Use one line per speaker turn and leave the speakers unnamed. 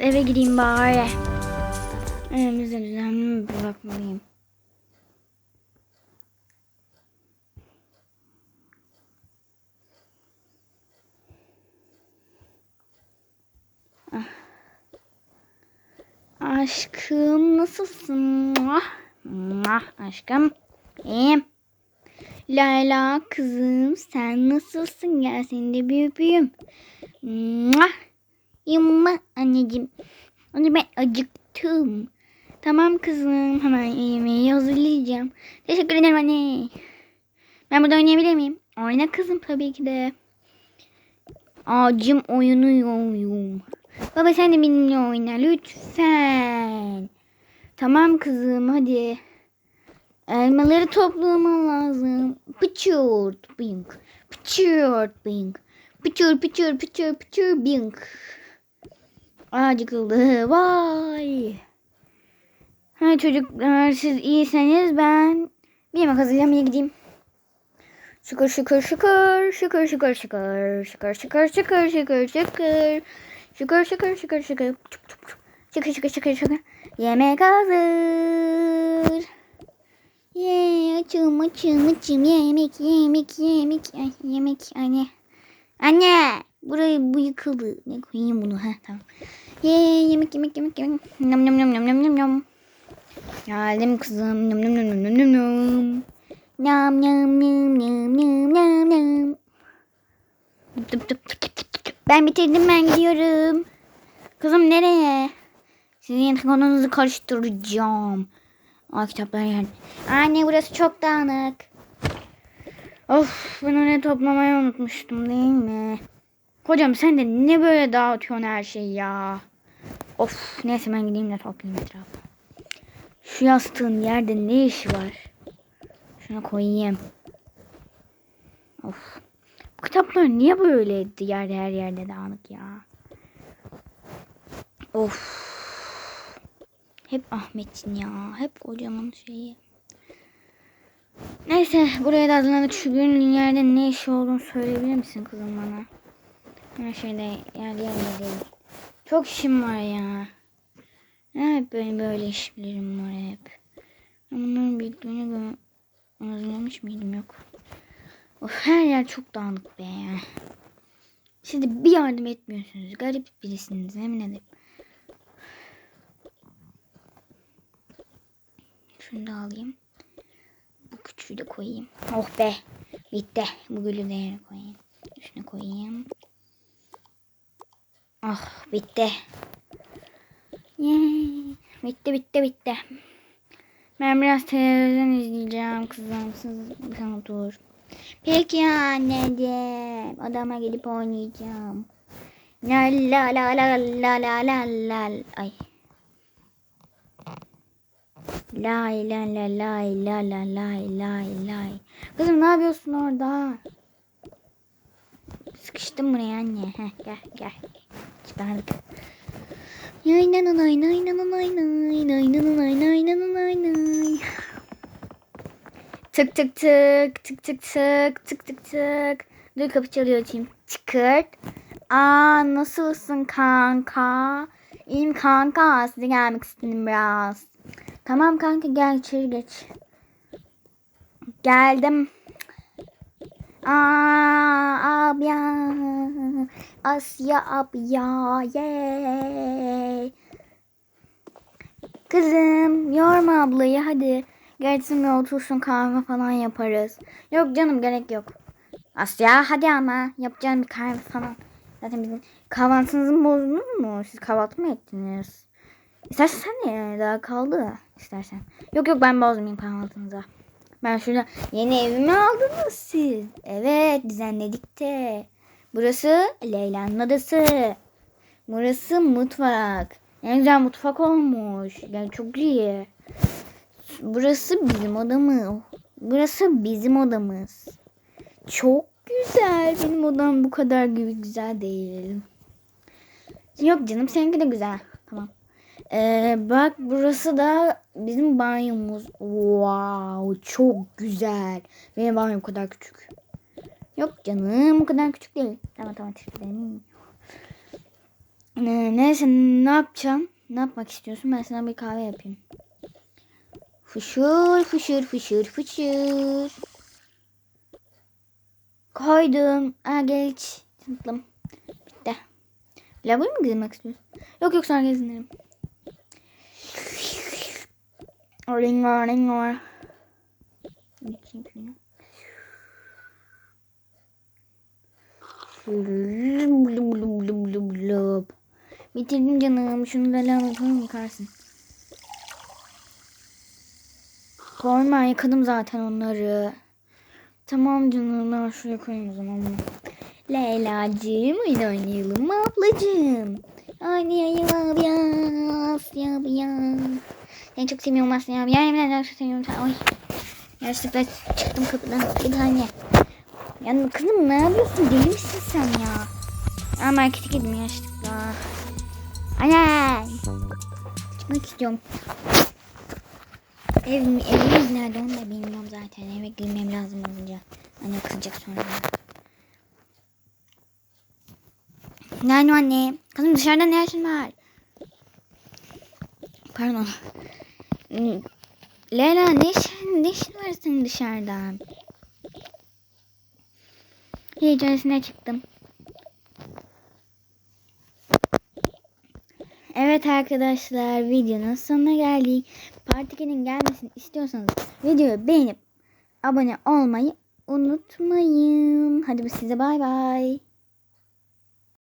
Eve gideyim bari. Evimizde düzenli mi bir bakmalıyım. Ah. Aşkım nasılsın? Muah. Muah, aşkım. İyiyim. Layla kızım sen nasılsın? Gel seni de bir öpeyim. Muah. Yumma anneciğim. Onu ben acıktım. Tamam kızım. Hemen yemeği hazırlayacağım. Teşekkür ederim anne. Ben burada oynayabilir miyim? Oyna kızım tabii ki de. Acım oynuyorum. Baba sen de benimle oyna lütfen. Tamam kızım hadi. Elmaları toplaman lazım. Pıçırt bink. Pıçırt bink. Pıçır pıçır pıçır pıçır bink. Acıkıldı. Vay. Ha çocuklar siz iyiseniz ben bir yemek hazırlamaya gideyim. Şükür şükür şükür şükür şükür şükür şükür şükür şükür şükür şükür şükür şükür şükür şükür şükür şükür şükür şükür yemek hazır. Ye açım açım açım yemek yemek yemek yemek anne. Anne Burayı bu yıkıldı. Ne koyayım bunu? Heh tamam. Ye yemek yemek yemek yemek. Nom nom nom nom nom nom nom. Geldim kızım. Nom nom nom nom nom nom nom. Nom nom nom nom nom nom nom. Ben bitirdim ben gidiyorum. Kızım nereye? Sizin konunuzu karıştıracağım. Aa kitaplar yani. Anne burası çok dağınık. Of ben oraya toplamayı unutmuştum değil mi? Kocam sen de ne böyle dağıtıyorsun her şeyi ya. Of neyse ben gideyim de toplayayım etrafı. Şu yastığın yerde ne işi var? Şuna koyayım. Of. Bu kitaplar niye böyle yerde her yerde dağınık ya? Of. Hep Ahmet'in ya. Hep kocamın şeyi. Neyse buraya da hazırladık. Şu günün yerde ne işi olduğunu söyleyebilir misin kızım bana? Her şeyde yer yerinde değil. Çok işim var ya. Hep böyle böyle işlerim var hep. Bunların büyüklüğünü hazırlamış mıydım yok. Of her yer çok dağınık be. Siz de bir yardım etmiyorsunuz. Garip birisiniz emin ederim. Şunu da alayım. Bu küçüğü de koyayım. Oh be. Bitti. Bu gülü de yere koyayım. Şunu koyayım. Ah bitti. Yay. Bitti bitti bitti. Ben biraz televizyon izleyeceğim kızım. Siz sen otur. Peki anneciğim. Adama gidip oynayacağım. La la la la la la la la. Ay. Lay la la lay la la lay lay lay. Kızım ne yapıyorsun orada? Sıkıştım buraya anne. Heh, gel gel. Çıkardık. Nay nay nay nay nay nay. Tık tık tık tık tık tık tık tık tık. Dur kapı çalıyor açayım. Çıkırt. Aa nasılsın kanka? İyiyim kanka. Size gelmek istedim biraz. Tamam kanka gel içeri geç. Geldim. Aa abya. Asya abya. Yay. Kızım yorma ablayı hadi. Gelsin ve otursun kahve falan yaparız. Yok canım gerek yok. Asya hadi ama yapacağım bir kahve falan. Zaten bizim kahvaltınızın bozdunuz mu? Siz kahvaltı mı ettiniz? İstersen sen de daha kaldı istersen. Yok yok ben bozmayayım kahvaltınıza. Ben şurada yeni evimi aldınız siz. Evet düzenledik de. Burası Leyla'nın odası. Burası mutfak. En güzel mutfak olmuş. Yani çok iyi. Burası bizim odamız. Burası bizim odamız. Çok güzel. Benim odam bu kadar güzel değil. Yok canım seninki de güzel. Tamam. Ee, bak burası da bizim banyomuz. Wow çok güzel. Benim banyom kadar küçük. Yok canım o kadar küçük değil. Tamam tamam teşekkür ederim. Ee, neyse ne yapacağım? Ne yapmak istiyorsun? Ben sana bir kahve yapayım. Fışır fışır fışır fışır. Koydum. Aa geç. Tanıtım. Bitti. Lavaboya mı gizlemek istiyorsun? Yok yok sonra gezinirim. Ringo ringo. Blub blub blub blub blub. Bitirdim canım. Şunu lavaboya koyayım yıkarsın. Koyma yıkadım zaten onları. Tamam canım ben şuraya koyayım o zaman. bunu. Leyla'cığım oyun oynayalım mı ablacığım? Oynayalım yaz ya ya. Seni çok seviyorum aslında ya. Yani ben çok seviyorum. Sen- Oy. Yanlışlıkla çıktım kapıdan. Bir tane. Ya kızım ne yapıyorsun? Deli misin sen ya? Aa markete gittim yanlışlıkla. Anne. Çıkmak istiyorum. Ev, evimiz nerede onu da bilmiyorum zaten. Eve girmem lazım olunca. Anne kızacak sonra. Nerede anne? Kızım dışarıda ne işin var? Pardon. Leyla ne işin, ne işin var senin dışarıda? Hiç öylesine çıktım. Evet arkadaşlar videonun sonuna geldik. Part 2'nin gelmesini istiyorsanız videoyu beğenip abone olmayı unutmayın. Hadi size bay bay.